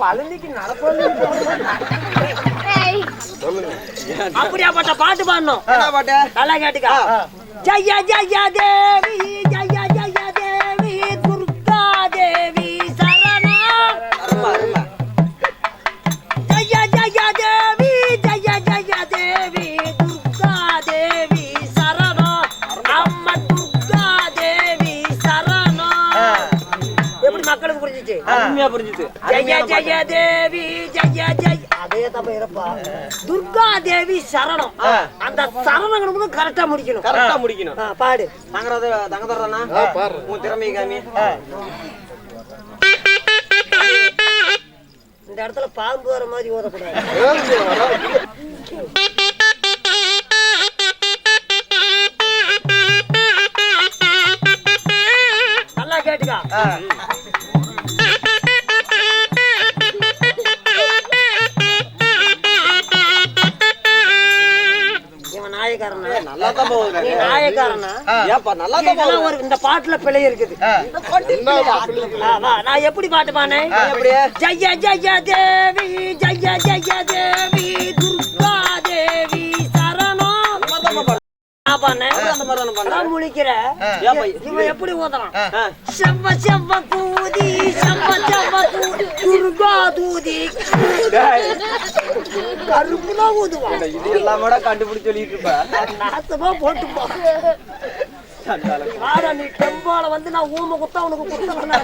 பழனிக்கு அப்படியாப்பட்ட பாட்டு பாடணும். என்ன பாட்டு நல்லா கேட்டுக்கா. ஜய ஜய தேவி. மக்களுக்கு புரிஞ்சுச்சு. அருமையா புரிஞ்சுது ஜய ஜய தேவி ஜய ஜய அதே தப்ப இருப்பா துர்கா தேவி சரணம். அந்த சரணம் கரெக்டா முடிக்கணும். கரெக்டா முடிக்கணும். பாடு. தங்கறது தங்கதர்றானா உன் திறமையை காமி இந்த இடத்துல பாம்பு வர மாதிரி ஓதக்கூடாது. நல்லா கேட்டுக்கா. இந்த பாட்டுல பிழை இருக்குது. நான் எப்படி பாட்டு பானேன் ஜய ஜய தேவி ஜய முழிக்கிற இவன் எப்படி ஆ. செவ்வ செவ்வ கூதி செவ்வ செவ்வ துர்கா தூதி. கருப்பு தான் ஊதுவான். இது எல்லாமே கண்டுபிடிச்சு சொல்லிட்டு இருப்ப. நாசமா போட்டு போ சண்டாளம். வாடா நீ டெம்போல வந்து நான் ஊம குத்தா உனக்கு குத்தல